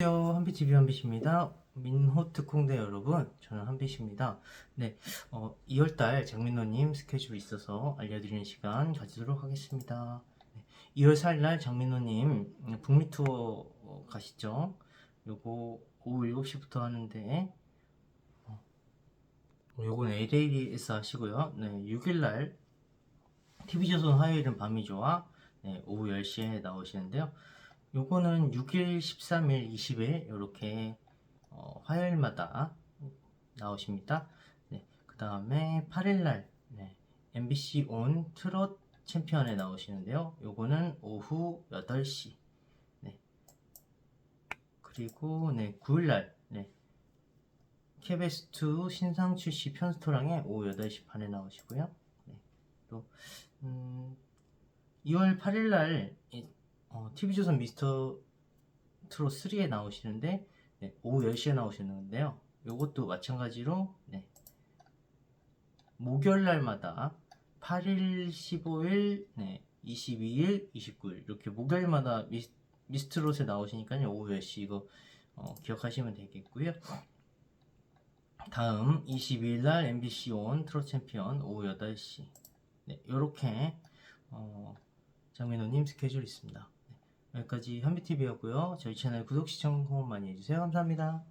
안녕하세요. 한비TV 한빛입니다. 민호트 콩대 여러분, 저는 한빛입니다. 네, 어, 2월달 장민호님 스케줄 있어서 알려드리는 시간 가지도록 하겠습니다. 네, 2월 4일날 장민호님 음, 북미 투어 어, 가시죠. 요거 오후 7시부터 하는데, 어, 요건 LA에서 하시고요. 네, 6일날 TV조선 화요일은 밤이 좋아. 네, 오후 10시에 나오시는데요. 요거는 6일, 13일, 20일 이렇게 어, 화요일마다 나오십니다. 네, 그 다음에 8일날 네, MBC 온 트롯 챔피언에 나오시는데요. 요거는 오후 8시. 네. 그리고 네, 9일날 네, KBS2 신상 출시 편스토랑에 오후 8시 반에 나오시고요. 네, 또 음, 2월 8일날 어, TV조선 미스터 트롯 3에 나오시는데 네, 오후 10시에 나오시는데요. 요것도 마찬가지로 네, 목요일 날마다 8일, 15일, 네, 22일, 29일 이렇게 목요일마다 미스, 미스트롯에 나오시니까요. 오후 10시 이거 어, 기억하시면 되겠고요. 다음 22일 날 MBC 온 트롯 챔피언 오후 8시 네, 요렇게 어, 장민호님 스케줄 있습니다. 네, 여기까지 한비TV였고요. 저희 채널 구독, 시청, 후원 많이 해주세요. 감사합니다.